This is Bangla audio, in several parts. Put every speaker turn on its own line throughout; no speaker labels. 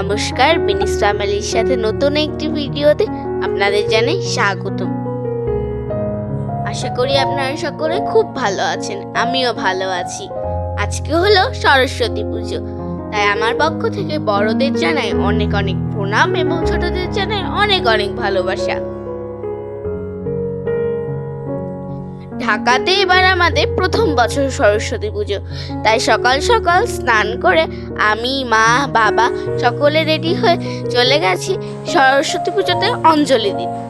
নমস্কার বিনিস ফ্যামিলির সাথে নতুন একটি ভিডিওতে আপনাদের জানাই স্বাগতম। আশা করি আপনারা সকলে খুব ভালো আছেন, আমিও ভালো আছি। আজকে হলো সরস্বতী পুজো, তাই আমার পক্ষ থেকে বড়দের জানাই অনেক অনেক প্রণাম এবং ছোটদের জানাই অনেক অনেক ভালোবাসা। ঢাকাতে এবার আমাদের প্রথম বছর সরস্বতী পুজো। তাই সকাল সকাল স্নান করে আমি, মা, বাবা সকলে রেডি হয়ে চলে গেছি সরস্বতী পুজোতে অঞ্জলি দিতে।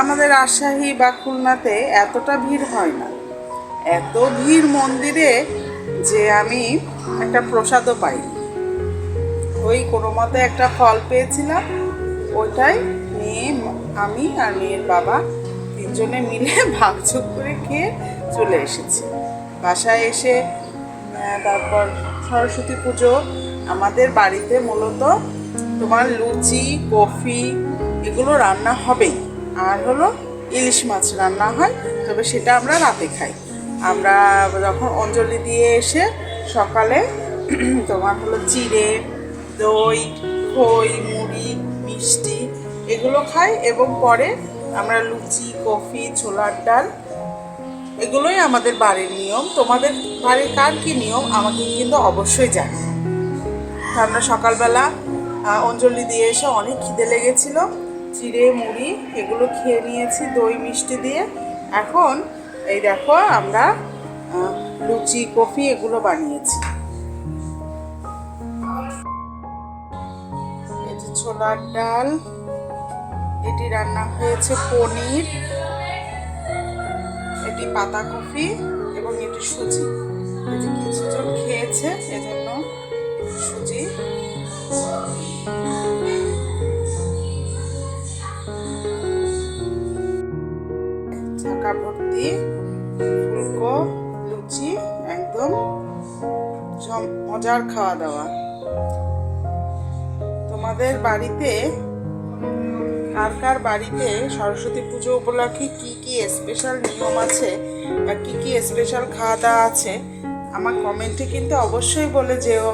আমাদের রাজশাহী বা খুলনাতে এতটা ভিড় হয় না। এত ভিড় মন্দিরে যে আমি একটা প্রসাদও পাই ওই কোনো মতে একটা ফল পেয়েছিলাম, ওইটাই মেয়ে আমি আর মেয়ের বাবা তিনজনে মিলে ভাগযোগ করে খেয়ে চলে এসেছি। বাসায় এসে তারপর সরস্বতী পুজো আমাদের বাড়িতে মূলত তোমার লুচি, কফি এগুলো রান্না হবেই। আর হলো ইলিশ মাছ রান্না হয়, তবে সেটা আমরা রাতে খাই। আমরা যখন অঞ্জলি দিয়ে এসে সকালে তোমার হলো চিড়ে, দই, খই, মুড়ি, মিষ্টি এগুলো খাই এবং পরে আমরা লুচি, কফি, ছোলার ডাল এগুলোই আমাদের বাড়ির নিয়ম। তোমাদের বাড়ির কার কি নিয়ম? আমাকে কিন্তু অবশ্যই জানি আমরা সকালবেলা অঞ্জলি দিয়ে এসে অনেক খিদে লেগেছিল। চিড়ে, মুড়ি এগুলো খেয়ে নিয়েছি, দই, মিষ্টি দিয়ে। এখন এই দেখো আমরা লুচি, কফি এগুলো বানিয়েছি। ছোলার ডাল, এটি রান্না হয়েছে পনির, এটি পাতাকপি এবং এটি সুজি। কিছুজন খেয়েছে, এজন্য সুজি। চাকা ভর্তি ফুলকো, লুচি, একদম মজার খাওয়া দাওয়া। তোমাদের বাড়িতে, কার কার বাড়িতে সরস্বতী পুজো উপলক্ষে কি কি স্পেশাল নিয়ম আছে বা কি কি স্পেশাল খাওয়া দাওয়া আছে, আমার কমেন্টে কিন্তু অবশ্যই বলে যেও।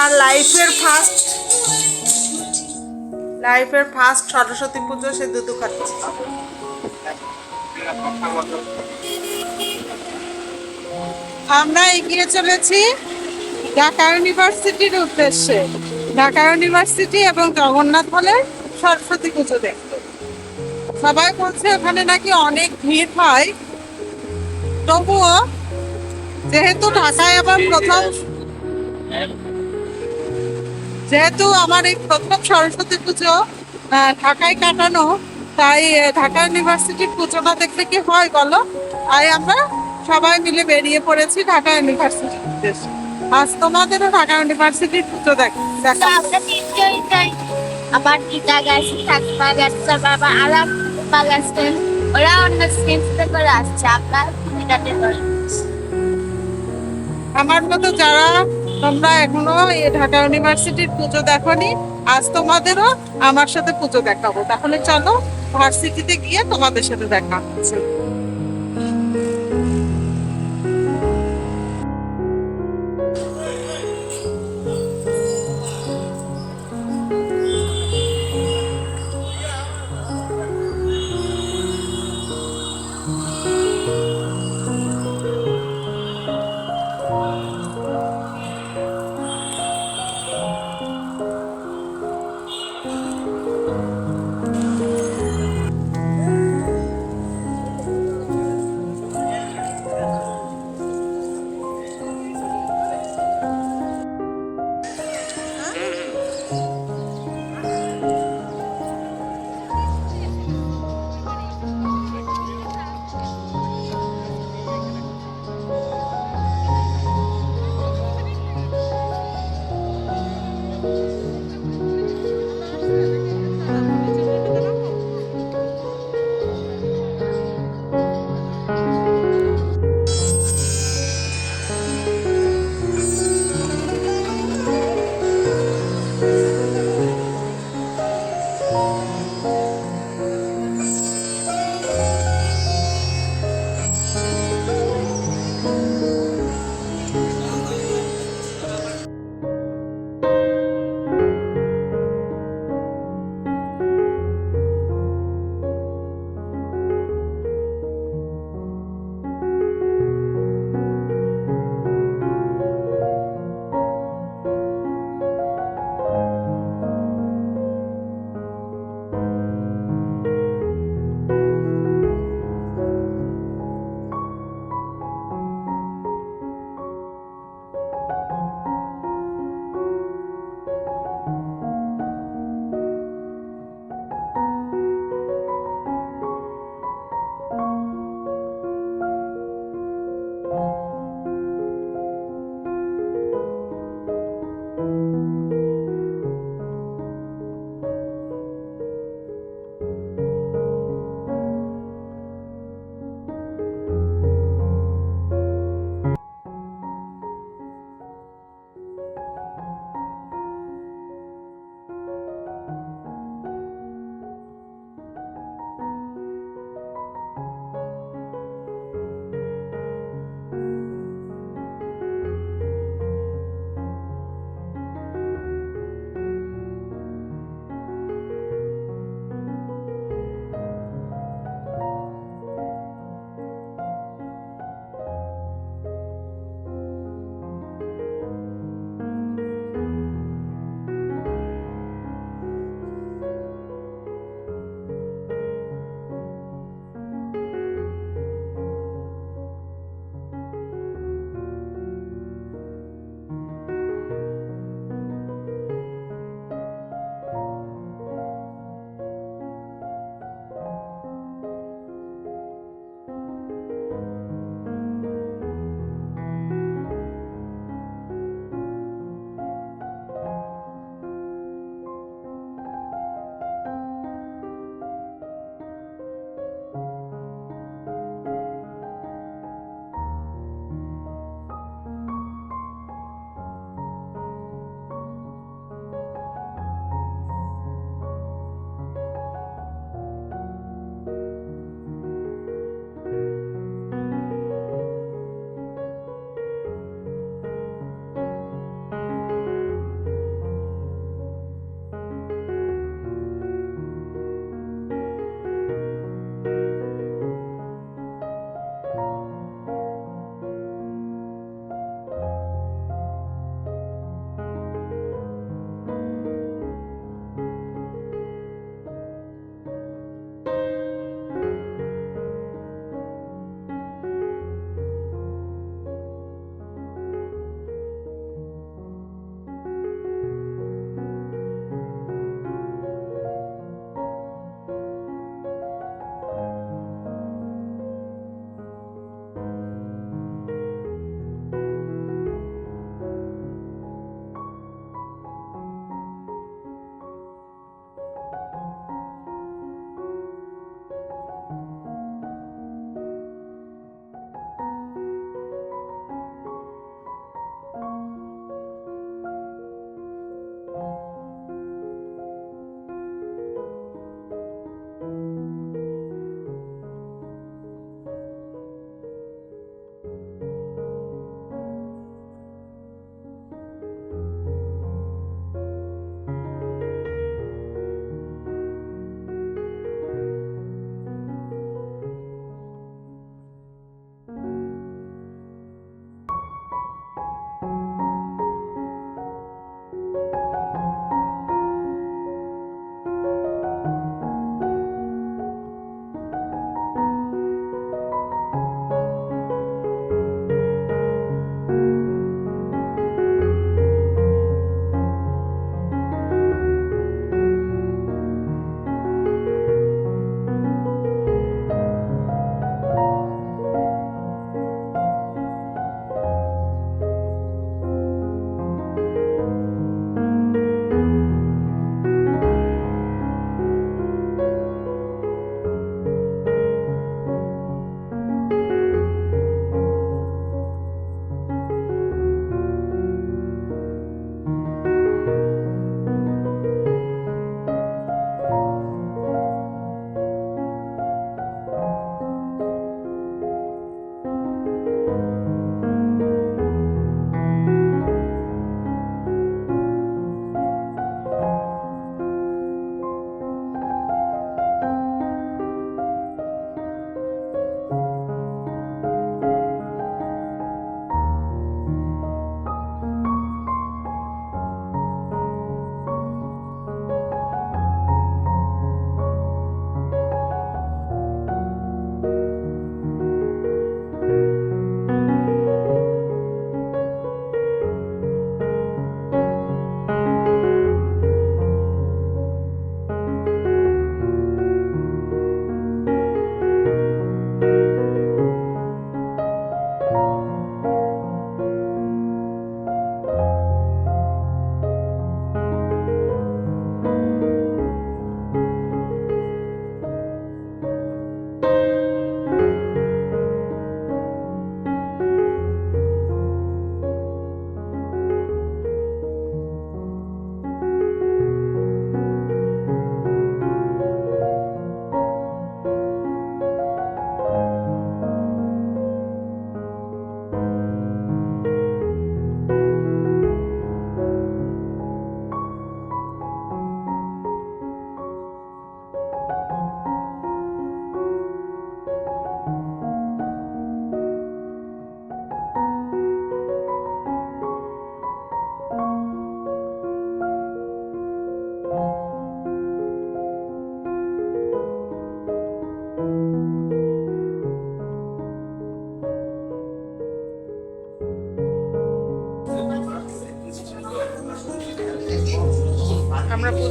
তার লাইফের ফার্স্ট লাইফের ফার্স্ট সরস্বতী পুজো সে দুধু খাচ্ছে। আমরা এগিয়ে চলেছি ঢাকা ইউনিভার্সিটির উদ্দেশ্যে। ঢাকা ইউনিভার্সিটি এবং জগন্নাথ হলের সরস্বতী পুজো দেখতে। সবাই বলছে ওখানে নাকি অনেক ভিড় হয়। তবুও যেহেতু ঢাকায় আবার প্রথম যেহেতু আমার এই প্রথম সরস্বতী পুজো ঢাকায় কাটানো তাই ঢাকা ইউনিভার্সিটির পুজোটা দেখতে কি হয় বলো? তাই আমরা সবাই মিলে বেরিয়ে পড়েছি ঢাকা ইউনিভার্সিটির উদ্দেশ্যে আজ তোমাদেরও ঢাকা ইউনিভার্সিটির পুজো দেখ দেখা।
আমরা দিদা গেছে ঠাকুমা গেছে বাবা ওরা অন্য স্টেজে করে আসছে। আমরা দিদাতে
আমার মতো যারা তোমরা এখনও ঢাকা ইউনিভার্সিটির পুজো দেখনি। আজ তোমাদেরও আমার সাথে পুজো দেখাবো। তাহলে চলো ভার্সিটিতে গিয়ে তোমাদের সাথে দেখা হচ্ছে।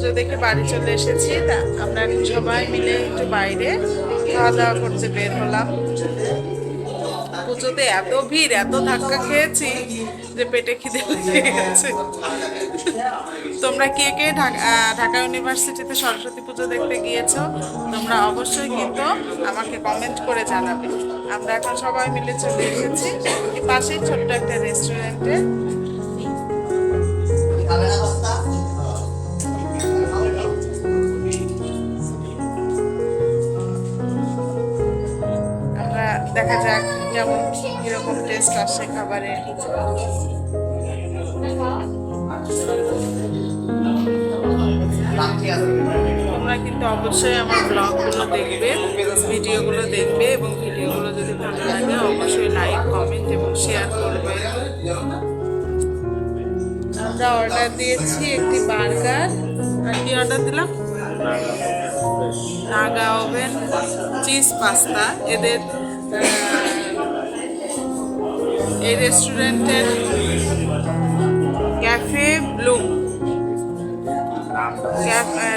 পুজো দেখে বাড়ি চলে এসেছি। তা আমরা এখন সবাই মিলে একটু বাইরে খাওয়া দাওয়া করতে বের হলাম। পুজোতে এত ভিড়, এত ধাক্কা খেয়েছি যে পেটে খিদে লেগে গেছে। তোমরা কে কে ঢাকা ইউনিভার্সিটিতে সরস্বতী পুজো দেখতে গিয়েছো, তোমরা অবশ্যই কিন্তু আমাকে কমেন্ট করে জানাবে। আমরা এখন সবাই মিলে চলে এসেছি। পাশেই ছোট্ট একটা রেস্টুরেন্টে দেখা যাক কেমন কীরকম টেস্ট আসে খাবারে। তোমরা কিন্তু অবশ্যই আমার ব্লগগুলো দেখবে ভিডিওগুলো দেখবে এবং ভিডিওগুলো যদি ভালো লাগে অবশ্যই লাইক কমেন্ট এবং শেয়ার করবে। আমরা অর্ডার দিয়েছি একটি বার্গার আর কি অর্ডার দিলাম? নাগা ওভেন চিজ পাস্তা এদের এই রেস্টুরেন্টের ক্যাফে ব্লুম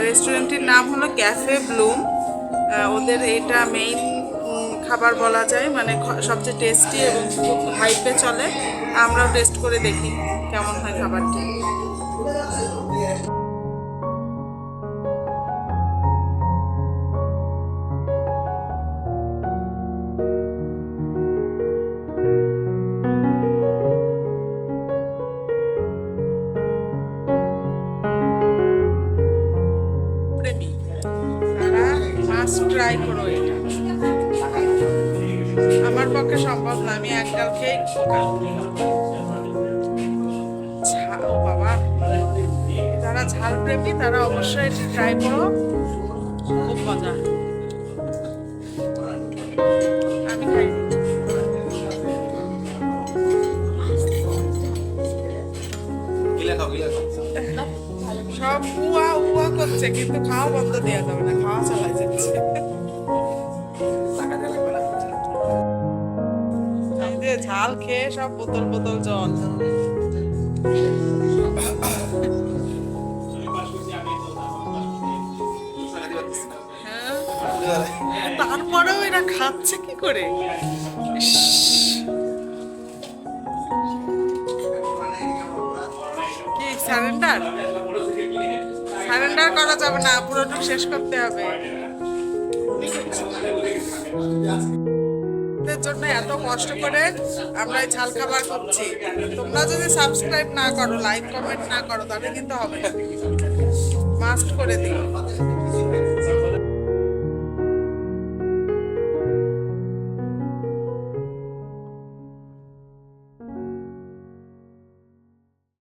রেস্টুরেন্টটির নাম হলো ক্যাফে ব্লুম ওদের এটা মেইন খাবার বলা যায়। মানে সবচেয়ে টেস্টি এবং খুব হাইপে চলে। আমরাও টেস্ট করে দেখি কেমন হয় খাবারটি। বাবা যারা ঝাল প্রেমী তারা অবশ্যই ট্রাই করো। খুব মজা। আমি খাই সব উয়া উয়া করছে কিন্তু খাওয়া বন্ধ দেওয়া যাবে না খাওয়া চালাই সব বোতল বোতল জল। হ্যাঁ? তারপরেও এরা খাচ্ছে কি করে। কি, সারেন্ডার? সারেন্ডার করা যাবে না পুরোটুকু শেষ করতে হবে। জন্য এত কষ্ট করে আমরা এই ঝাল খাবার করছি তোমরা যদি সাবস্ক্রাইব না করো লাইক কমেন্ট না করো, তাহলে কিন্তু হবে না। মাস্ট করে দিও।